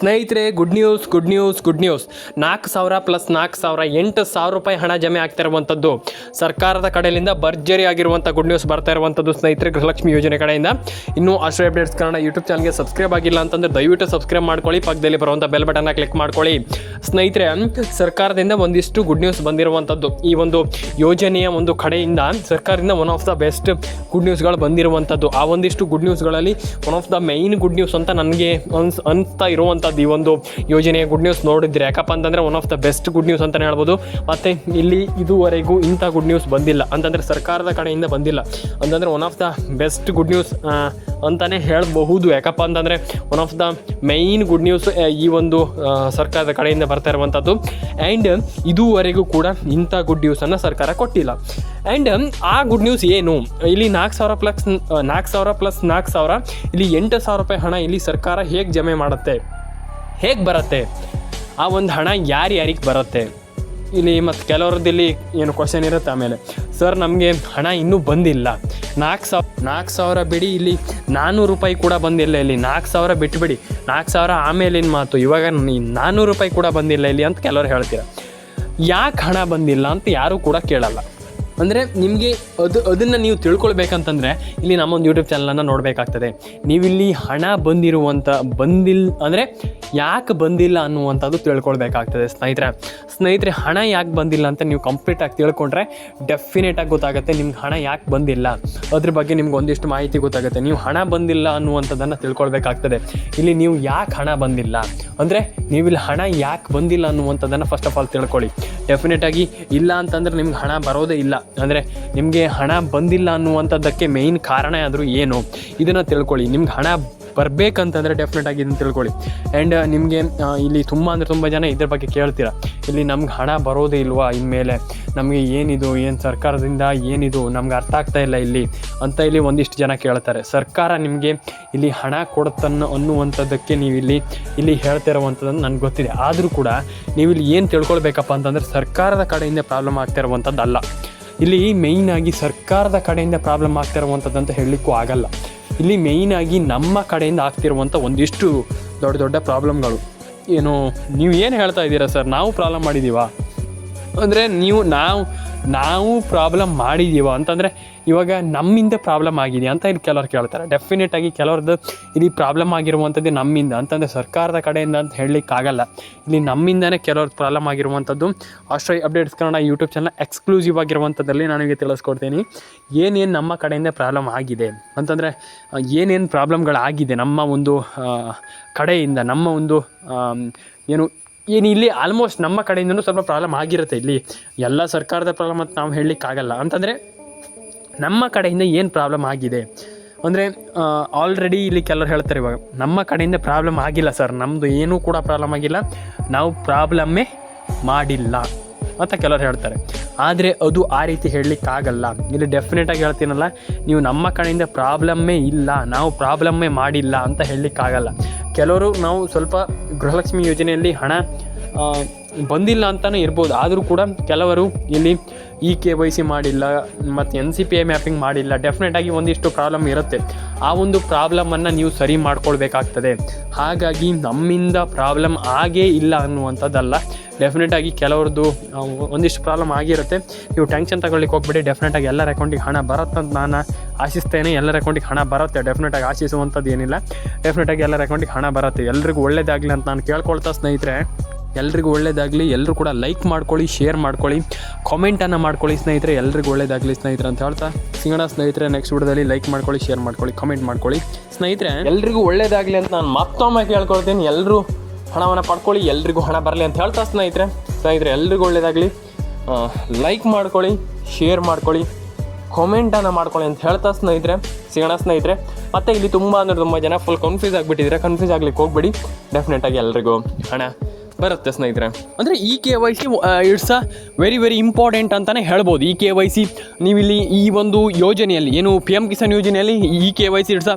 ಸ್ನೇಹಿತರೆ good news good news good news ನಾಲ್ಕು ಸಾವಿರ ಪ್ಲಸ್ ನಾಲ್ಕು ಸಾವಿರ, ಎಂಟು ಸಾವಿರ ರೂಪಾಯಿ ಹಣ ಜಮೆ ಆಗ್ತಾ ಇರುವಂಥದ್ದು ಸರ್ಕಾರದ ಕಡೆಯಿಂದ ಭರ್ಜರಿ ಆಗಿರುವಂಥ ಗುಡ್ ನ್ಯೂಸ್ ಬರ್ತಾ ಇರುವಂಥದ್ದು ಸ್ನೇಹಿತರೆ ಗೃಹಲಕ್ಷ್ಮಿ ಯೋಜನೆ ಕಡೆಯಿಂದ. ಇನ್ನೂ ಅಷ್ಟು ಅಪ್ಡೇಟ್ಸ್ ಕನ್ನಡ ಯೂಟ್ಯೂಬ್ ಚಾನಲ್ಗೆ ಸಬ್ಸ್ಕ್ರೈಬ್ ಆಗಿಲ್ಲ ಅಂತಂದ್ರೆ ದಯವಿಟ್ಟು ಸಬ್ಸ್ಕ್ರೈಬ್ ಮಾಡ್ಕೊಳ್ಳಿ, ಪಕ್ಕದಲ್ಲಿ ಬರುವಂಥ ಬೆಲ್ ಬಟನ್ನ ಕ್ಲಿಕ್ ಮಾಡ್ಕೊಳ್ಳಿ. ಸ್ನೇಹಿತರೆ, ಸರ್ಕಾರದಿಂದ ಒಂದಿಷ್ಟು ಗುಡ್ ನ್ಯೂಸ್ ಬಂದಿರುವಂಥದ್ದು ಈ ಒಂದು ಯೋಜನೆಯ ಒಂದು ಕಡೆಯಿಂದ ಸರ್ಕಾರದಿಂದ one of the best good ನ್ಯೂಸ್ಗಳು ಬಂದಿರುವಂಥದ್ದು ಆ ಒಂದಿಷ್ಟು good ನ್ಯೂಸ್ಗಳಲ್ಲಿ one of the main good news ಅಂತ ನನಗೆ ಅನ್ಸ್, ಅನ್ಸ್ತಾ ಇರುವಂಥದ್ದು ಈ ಒಂದು ಯೋಜನೆಯ ಗುಡ್ ನ್ಯೂಸ್ ನೋಡಿದ್ರೆ ಯಾಕಪ್ಪ ಅಂತಂದರೆ one of the best good news ಅಂತಲೇ ಹೇಳ್ಬೋದು. ಮತ್ತು ಇಲ್ಲಿ ಇದುವರೆಗೂ ಇಂಥ ಗುಡ್ ನ್ಯೂಸ್ ಬಂದಿಲ್ಲ. ಅಂತಂದರೆ ಸರ್ಕಾರದ ಕಡೆಯಿಂದ ಬಂದಿಲ್ಲ. ಅಂತಂದರೆ one of the best good news ಅಂತಲೇ ಹೇಳಬಹುದು. ಯಾಕಪ್ಪ ಅಂತಂದರೆ one of the main good news ಈ ಒಂದು ಸರ್ಕಾರದ ಕಡೆಯಿಂದ ಬರ್ತಾ ಇರುವಂಥದ್ದು. ಆ್ಯಂಡ್ ಇದುವರೆಗೂ ಕೂಡ ಇಂಥ ಗುಡ್ ನ್ಯೂಸನ್ನು ಸರ್ಕಾರ ಕೊಟ್ಟಿಲ್ಲ. ಆ್ಯಂಡ್ ಆ ಗುಡ್ ನ್ಯೂಸ್ ಏನು? ಇಲ್ಲಿ ನಾಲ್ಕು ಸಾವಿರ ಪ್ಲಸ್ ನಾಲ್ಕು ಸಾವಿರ ಪ್ಲಸ್ ನಾಲ್ಕು ಸಾವಿರ, ಇಲ್ಲಿ ಎಂಟು ಸಾವಿರ ರೂಪಾಯಿ ಹಣ ಇಲ್ಲಿ ಸರ್ಕಾರ ಹೇಗೆ ಜಮೆ ಮಾಡುತ್ತೆ? ಹೇಗೆ ಬರುತ್ತೆ? ಆ ಒಂದು ಹಣ ಯಾರ್ಯಾರಿಗೆ ಬರುತ್ತೆ? ಇಲ್ಲಿ ಮತ್ತು ಕೆಲವ್ರದ್ದು ಇಲ್ಲಿ ಏನು ಕ್ವಶನ್ ಇರುತ್ತೆ ಆಮೇಲೆ. ಸರ್, ನಮಗೆ ಹಣ ಇನ್ನೂ ಬಂದಿಲ್ಲ. ನಾಲ್ಕು ಸಾವಿರ ನಾಲ್ಕು ಸಾವಿರ ಬಿಡಿ, ಇಲ್ಲಿ ನಾನ್ನೂರು ರೂಪಾಯಿ ಕೂಡ ಬಂದಿಲ್ಲ ಇಲ್ಲಿ. ನಾಲ್ಕು ಸಾವಿರ ಬಿಟ್ಬಿಡಿ. ನಾಲ್ಕು ಸಾವಿರ ಆಮೇಲಿನ ಮಾತು. ಇವಾಗ ನಾನ್ನೂರು ರೂಪಾಯಿ ಕೂಡ ಬಂದಿಲ್ಲ ಇಲ್ಲಿ ಅಂತ ಕೆಲವ್ರು ಹೇಳ್ತೀರ. ಯಾಕೆ ಹಣ ಬಂದಿಲ್ಲ ಅಂತ ಯಾರೂ ಕೂಡ ಕೇಳಲ್ಲ. ಅಂದರೆ ನಿಮಗೆ ಅದು ಅದನ್ನು ನೀವು ತಿಳ್ಕೊಳ್ಬೇಕಂತಂದರೆ ಇಲ್ಲಿ ನಮ್ಮೊಂದು ಯೂಟ್ಯೂಬ್ ಚಾನಲನ್ನು ನೋಡಬೇಕಾಗ್ತದೆ. ನೀವಿಲ್ಲಿ ಹಣ ಬಂದಿರುವಂಥ ಬಂದಿಲ್ಲ ಅಂದರೆ ಯಾಕೆ ಬಂದಿಲ್ಲ ಅನ್ನುವಂಥದ್ದು ತಿಳ್ಕೊಳ್ಬೇಕಾಗ್ತದೆ ಸ್ನೇಹಿತರೆ. ಸ್ನೇಹಿತರೆ, ಹಣ ಯಾಕೆ ಬಂದಿಲ್ಲ ಅಂತ ನೀವು ಕಂಪ್ಲೀಟಾಗಿ ತಿಳ್ಕೊಂಡ್ರೆ ಡೆಫಿನೆಟಾಗಿ ಗೊತ್ತಾಗುತ್ತೆ ನಿಮ್ಗೆ ಹಣ ಯಾಕೆ ಬಂದಿಲ್ಲ. ಅದ್ರ ಬಗ್ಗೆ ನಿಮ್ಗೆ ಒಂದಿಷ್ಟು ಮಾಹಿತಿ ಗೊತ್ತಾಗುತ್ತೆ. ನೀವು ಹಣ ಬಂದಿಲ್ಲ ಅನ್ನುವಂಥದ್ದನ್ನು ತಿಳ್ಕೊಳ್ಬೇಕಾಗ್ತದೆ. ಇಲ್ಲಿ ನೀವು ಯಾಕೆ ಹಣ ಬಂದಿಲ್ಲ? ಅಂದರೆ ನೀವಿಲ್ಲಿ ಹಣ ಯಾಕೆ ಬಂದಿಲ್ಲ ಅನ್ನುವಂಥದ್ದನ್ನು ಫಸ್ಟ್ ಆಫ್ ಆಲ್ ತಿಳ್ಕೊಳ್ಳಿ. ಡೆಫಿನೆಟಾಗಿ ಇಲ್ಲ ಅಂತಂದ್ರೆ ನಿಮ್ಗೆ ಹಣ ಬರೋದೇ ಇಲ್ಲ. ಅಂದರೆ ನಿಮಗೆ ಹಣ ಬಂದಿಲ್ಲ ಅನ್ನುವಂಥದ್ದಕ್ಕೆ ಮೇಯ್ನ್ ಕಾರಣ ಆದರೂ ಏನು? ಇದನ್ನು ತಿಳ್ಕೊಳ್ಳಿ. ನಿಮ್ಗೆ ಹಣ ಬರಬೇಕಂತಂದರೆ ಡೆಫಿನೆಟಾಗಿ ಇದನ್ನು ತಿಳ್ಕೊಳ್ಳಿ. ಆ್ಯಂಡ್ ನಿಮಗೆ ಇಲ್ಲಿ ತುಂಬ ಅಂದರೆ ತುಂಬ ಜನ ಇದ್ರ ಬಗ್ಗೆ ಕೇಳ್ತೀರ? ಇಲ್ಲಿ ನಮ್ಗೆ ಹಣ ಬರೋದೇ ಇಲ್ವಾ ಇನ್ಮೇಲೆ? ನಮಗೆ ಏನಿದು? ಏನು ಸರ್ಕಾರದಿಂದ ಏನಿದು? ನಮ್ಗೆ ಅರ್ಥ ಆಗ್ತಾ ಇಲ್ಲ ಇಲ್ಲಿ ಅಂತ ಇಲ್ಲಿ ಒಂದಿಷ್ಟು ಜನ ಕೇಳ್ತಾರೆ. ಸರ್ಕಾರ ನಿಮಗೆ ಇಲ್ಲಿ ಹಣ ಕೊಡುತ್ತನ್ನು ಅನ್ನುವಂಥದ್ದಕ್ಕೆ ನೀವು ಇಲ್ಲಿ ಇಲ್ಲಿ ಹೇಳ್ತಾ ಇರುವಂಥದ್ದನ್ನು ನನಗೆ ಗೊತ್ತಿದೆ. ಆದರೂ ಕೂಡ ನೀವು ಇಲ್ಲಿ ಏನು ತಿಳ್ಕೊಳ್ಬೇಕಪ್ಪ ಅಂತಂದರೆ ಸರ್ಕಾರದ ಕಡೆಯಿಂದ ಪ್ರಾಬ್ಲಮ್ ಆಗ್ತಾ ಇರುವಂಥದ್ದು ಅಲ್ಲ ಇಲ್ಲಿ ಮೇಯ್ನಾಗಿ ಸರ್ಕಾರದ ಕಡೆಯಿಂದ ಪ್ರಾಬ್ಲಮ್ ಆಗ್ತಿರುವಂಥದ್ದು ಅಂತ ಹೇಳಲಿಕ್ಕೂ ಆಗಲ್ಲ. ಇಲ್ಲಿ ಮೇಯ್ನಾಗಿ ನಮ್ಮ ಕಡೆಯಿಂದ ಆಗ್ತಿರುವಂಥ ಒಂದಿಷ್ಟು ದೊಡ್ಡ ದೊಡ್ಡ ಪ್ರಾಬ್ಲಮ್ಗಳು ಏನು, ನೀವು ಏನು ಹೇಳ್ತಾ ಇದ್ದೀರಾ ಸರ್? ನಾವು ಪ್ರಾಬ್ಲಮ್ ಮಾಡಿದ್ದೀವಾ ಅಂದರೆ ನೀವು, ನಾವು ನಾವು ಪ್ರಾಬ್ಲಮ್ ಮಾಡಿದ್ದೀವ ಅಂತಂದರೆ ಇವಾಗ ನಮ್ಮಿಂದ ಪ್ರಾಬ್ಲಮ್ ಆಗಿದೆ ಅಂತ ಇಲ್ಲಿ ಕೆಲವ್ರು ಕೇಳ್ತಾರೆ. ಡೆಫಿನೆಟಾಗಿ ಕೆಲವ್ರದ್ದು ಇಲ್ಲಿ ಪ್ರಾಬ್ಲಮ್ ಆಗಿರುವಂಥದ್ದು ನಮ್ಮಿಂದ ಅಂತಂದರೆ ಸರ್ಕಾರದ ಕಡೆಯಿಂದ ಅಂತ ಹೇಳಲಿಕ್ಕಾಗಲ್ಲ. ಇಲ್ಲಿ ನಮ್ಮಿಂದನೇ ಕೆಲವ್ರದ್ದು ಪ್ರಾಬ್ಲಮ್ ಆಗಿರುವಂಥದ್ದು. ಆಸ್ಟ್ರೈ updates Kannada YouTube channel exclusive ಆಗಿರುವಂಥದ್ದಲ್ಲಿ ನನಗೆ ತಿಳಿಸ್ಕೊಡ್ತೀನಿ. ಏನೇನು ನಮ್ಮ ಕಡೆಯಿಂದ ಪ್ರಾಬ್ಲಮ್ ಆಗಿದೆ ಅಂತಂದರೆ ಏನೇನು ಪ್ರಾಬ್ಲಮ್ಗಳಾಗಿದೆ ನಮ್ಮ ಒಂದು ಕಡೆಯಿಂದ, ನಮ್ಮ ಒಂದು ಏನು ಏನು ಇಲ್ಲಿ ಆಲ್ಮೋಸ್ಟ್ ನಮ್ಮ ಕಡೆಯಿಂದನೂ ಸ್ವಲ್ಪ ಪ್ರಾಬ್ಲಮ್ ಆಗಿರುತ್ತೆ ಇಲ್ಲಿ. ಎಲ್ಲ ಸರ್ಕಾರದ ಪ್ರಾಬ್ಲಮ್ ಅಂತ ನಾವು ಹೇಳಲಿಕ್ಕಾಗಲ್ಲ. ಅಂತಂದರೆ ನಮ್ಮ ಕಡೆಯಿಂದ ಏನು ಪ್ರಾಬ್ಲಮ್ ಆಗಿದೆ? ಅಂದರೆ ಆಲ್ರೆಡಿ ಇಲ್ಲಿ ಕೆಲವರು ಹೇಳ್ತಾರೆ ಇವಾಗ, ನಮ್ಮ ಕಡೆಯಿಂದ ಪ್ರಾಬ್ಲಮ್ ಆಗಿಲ್ಲ ಸರ್ ನಮ್ಮದು ಏನೂ ಕೂಡ ಪ್ರಾಬ್ಲಮ್ ಆಗಿಲ್ಲ. ನಾವು ಪ್ರಾಬ್ಲಮ್ಮೇ ಮಾಡಿಲ್ಲ ಅಂತ ಕೆಲವರು ಹೇಳ್ತಾರೆ. ಆದರೆ ಅದು ಆ ರೀತಿ ಹೇಳಲಿಕ್ಕಾಗಲ್ಲ. ಇಲ್ಲಿ ಡೆಫಿನೆಟಾಗಿ ಹೇಳ್ತೀನಲ್ಲ, ನೀವು ನಮ್ಮ ಕಡೆಯಿಂದ ಪ್ರಾಬ್ಲಮ್ಮೇ ಇಲ್ಲ, ನಾವು ಪ್ರಾಬ್ಲಮ್ಮೇ ಮಾಡಿಲ್ಲ ಅಂತ ಹೇಳಲಿಕ್ಕಾಗಲ್ಲ. ಕೆಲವರು ನಾವು ಸ್ವಲ್ಪ ಗೃಹಲಕ್ಷ್ಮಿ ಯೋಜನೆಯಲ್ಲಿ ಹಣ ಬಂದಿಲ್ಲ ಅಂತಲೇ ಇರ್ಬೋದು. ಆದರೂ ಕೂಡ ಕೆಲವರು ಇಲ್ಲಿ ಇ ಕೆ ವೈ ಸಿ ಮಾಡಿಲ್ಲ, ಮತ್ತು N C P I mapping ಮಾಡಿಲ್ಲ ಡೆಫಿನೆಟಾಗಿ ಒಂದಿಷ್ಟು ಪ್ರಾಬ್ಲಮ್ ಇರುತ್ತೆ. ಆ ಒಂದು ಪ್ರಾಬ್ಲಮನ್ನು ನೀವು ಸರಿ ಮಾಡ್ಕೊಳ್ಬೇಕಾಗ್ತದೆ. ಹಾಗಾಗಿ ನಮ್ಮಿಂದ ಪ್ರಾಬ್ಲಮ್ ಆಗೇ ಇಲ್ಲ ಅನ್ನುವಂಥದ್ದಲ್ಲ. ಡೆಫಿನೆಟಾಗಿ ಕೆಲವ್ರದ್ದು ಒಂದಿಷ್ಟು ಪ್ರಾಬ್ಲಮ್ ಆಗಿರುತ್ತೆ. ನೀವು ಟೆನ್ಷನ್ ತಗೊಳ್ಳಿಕ್ಕೆ ಹೋಗ್ಬಿಡಿ ಡೆಫಿನೆಟಾಗಿ ಎಲ್ಲರ ಅಕೌಂಟಿಗೆ ಹಣ ಬರುತ್ತೆ ಅಂತ ನಾನು ಆಶಿಸ್ತೇನೆ, ಎಲ್ಲರ ಅಕೌಂಟಿಗೆ ಹಣ ಬರುತ್ತೆ ಡೆಫಿನೆಟಾಗಿ ಆಶಿಸುವಂಥದ್ದು ಏನಿಲ್ಲ. ಡೆಫಿನೆಟಾಗಿ ಎಲ್ಲರ ಅಕೌಂಟಿಗೆ ಹಣ ಬರುತ್ತೆ. ಎಲ್ರಿಗೂ ಒಳ್ಳೇದಾಗಲಿ ಅಂತ ನಾನು ಕೇಳ್ಕೊಳ್ತಾ ಸ್ನೇಹಿತರೆ. ಎಲ್ರಿಗೂ ಒಳ್ಳೇದಾಗಲಿ. ಎಲ್ಲರೂ ಕೂಡ ಲೈಕ್ ಮಾಡ್ಕೊಳ್ಳಿ ಶೇರ್ ಮಾಡ್ಕೊಳ್ಳಿ. ಕಾಮೆಂಟನ್ನು ಮಾಡ್ಕೊಳ್ಳಿ ಸ್ನೇಹಿತರೆ. ಎಲ್ರಿಗೂ ಒಳ್ಳೇದಾಗಲಿ ಸ್ನೇಹಿತರೆ ಅಂತ ಹೇಳ್ತಾ. ಸಿಗೋಣ ಸ್ನೇಹಿತರೆ ನೆಕ್ಸ್ಟ್ ವಿಡಿಯೋದಲ್ಲಿ ಲೈಕ್ ಮಾಡ್ಕೊಳ್ಳಿ ಶೇರ್ ಮಾಡ್ಕೊಳ್ಳಿ ಕಾಮೆಂಟ್ ಮಾಡ್ಕೊಳ್ಳಿ. ಸ್ನೇಹಿತರೆ, ಎಲ್ರಿಗೂ ಒಳ್ಳೇದಾಗಲಿ ಅಂತ ನಾನು ಮತ್ತೊಮ್ಮೆ ಕೇಳ್ಕೊಳ್ತೀನಿ. ಎಲ್ಲರೂ ಹಣವನ್ನು ಪಡ್ಕೊಳ್ಳಿ, ಎಲ್ರಿಗೂ ಹಣ ಬರಲಿ ಅಂತ ಹೇಳ್ತಾ ಸ್ನೇಹಿತರೆ. ಸ್ನೇಹಿತರೆ, ಎಲ್ರಿಗೂ ಒಳ್ಳೇದಾಗಲಿ. ಲೈಕ್ ಮಾಡ್ಕೊಳ್ಳಿ ಶೇರ್ ಮಾಡ್ಕೊಳ್ಳಿ ಕಾಮೆಂಟನ್ನು ಮಾಡ್ಕೊಳ್ಳಿ ಅಂತ ಹೇಳ್ತಾ ಸ್ನೇಹಿತರೆ. ಸಿಗೋಣ ಸ್ನೇಹಿತರೆ, ಮತ್ತು ಇಲ್ಲಿ ತುಂಬ ಅಂದರೆ ತುಂಬ ಜನ ಫುಲ್ ಕನ್ಫ್ಯೂಸ್ ಆಗಿಬಿಟ್ಟಿದ್ರೆ ಕನ್ಫ್ಯೂಸ್ ಆಗಲಿಕ್ಕೆ ಹೋಗ್ಬೇಡಿ. ಡೆಫಿನೆಟಾಗಿ ಎಲ್ರಿಗೂ ಹಣ ಬರುತ್ತೆ ಸ್ನೇಹಿತರೆ. ಅಂದರೆ ಈ K Y C it's a very very important ಅಂತಲೇ ಹೇಳ್ಬೋದು. ಈ ಕೆ ವೈ ಸಿ, ನೀವಿಲ್ಲಿ ಈ ಒಂದು ಯೋಜನೆಯಲ್ಲಿ, ಏನು ಪಿ ಎಂ ಕಿಸಾನ್ ಯೋಜನೆಯಲ್ಲಿ ಈ K Y C it's a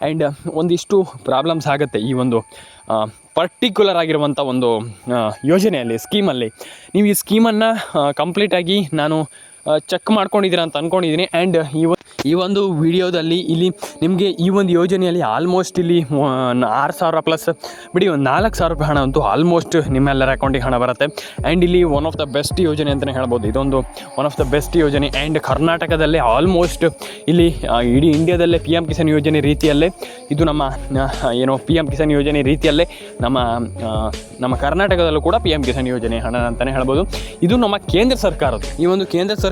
and ಒಂದಿಷ್ಟು ಪ್ರಾಬ್ಲಮ್ಸ್ ಆಗುತ್ತೆ ಈ ಒಂದು ಪರ್ಟಿಕ್ಯುಲರ್ ಆಗಿರುವಂಥ ಒಂದು ಯೋಜನೆಯಲ್ಲಿ ಸ್ಕೀಮಲ್ಲಿ ನೀವು ಈ ಸ್ಕೀಮನ್ನು ಕಂಪ್ಲೀಟಾಗಿ ನಾನು ಚೆಕ್ ಮಾಡ್ಕೊಂಡಿದ್ದೀರಾ ಅಂತ ಅಂದ್ಕೊಂಡಿದ್ದೀನಿ ಆ್ಯಂಡ್ ಈ ಒಂದು ಈ ಒಂದು ವಿಡಿಯೋದಲ್ಲಿ ಇಲ್ಲಿ ನಿಮಗೆ ಈ ಒಂದು ಯೋಜನೆಯಲ್ಲಿ ಆಲ್ಮೋಸ್ಟ್ ಇಲ್ಲಿ ಆರು ಸಾವಿರ ಪ್ಲಸ್ ಬಿಡಿ ಒಂದು ನಾಲ್ಕು ಸಾವಿರ ರೂಪಾಯಿ ಹಣ ಅಂತೂ ಆಲ್ಮೋಸ್ಟ್ ನಿಮ್ಮೆಲ್ಲರ ಅಕೌಂಟಿಗೆ ಹಣ ಬರುತ್ತೆ. ಆ್ಯಂಡ್ ಇಲ್ಲಿ ಒನ್ ಆಫ್ ದ ಬೆಸ್ಟ್ ಯೋಜನೆ ಅಂತಲೇ ಹೇಳ್ಬೋದು. ಇದೊಂದು ಒನ್ ಆಫ್ ದ ಬೆಸ್ಟ್ ಯೋಜನೆ. ಆ್ಯಂಡ್ ಕರ್ನಾಟಕದಲ್ಲೇ ಆಲ್ಮೋಸ್ಟ್ ಇಲ್ಲಿ ಇಡೀ ಇಂಡಿಯಾದಲ್ಲೇ ಪಿ ಎಂ ಕಿಸಾನ್ ಯೋಜನೆ ರೀತಿಯಲ್ಲೇ, ಇದು ನಮ್ಮ ಏನು ಪಿ ಎಂ ಕಿಸಾನ್ ಯೋಜನೆ ರೀತಿಯಲ್ಲೇ ನಮ್ಮ ನಮ್ಮ ಕರ್ನಾಟಕದಲ್ಲೂ ಕೂಡ ಪಿ ಎಂ ಕಿಸಾನ್ ಯೋಜನೆ ಹಣ ಅಂತಲೇ ಹೇಳ್ಬೋದು. ಇದು ನಮ್ಮ ಕೇಂದ್ರ ಸರ್ಕಾರದ ಈ ಒಂದು ಕೇಂದ್ರ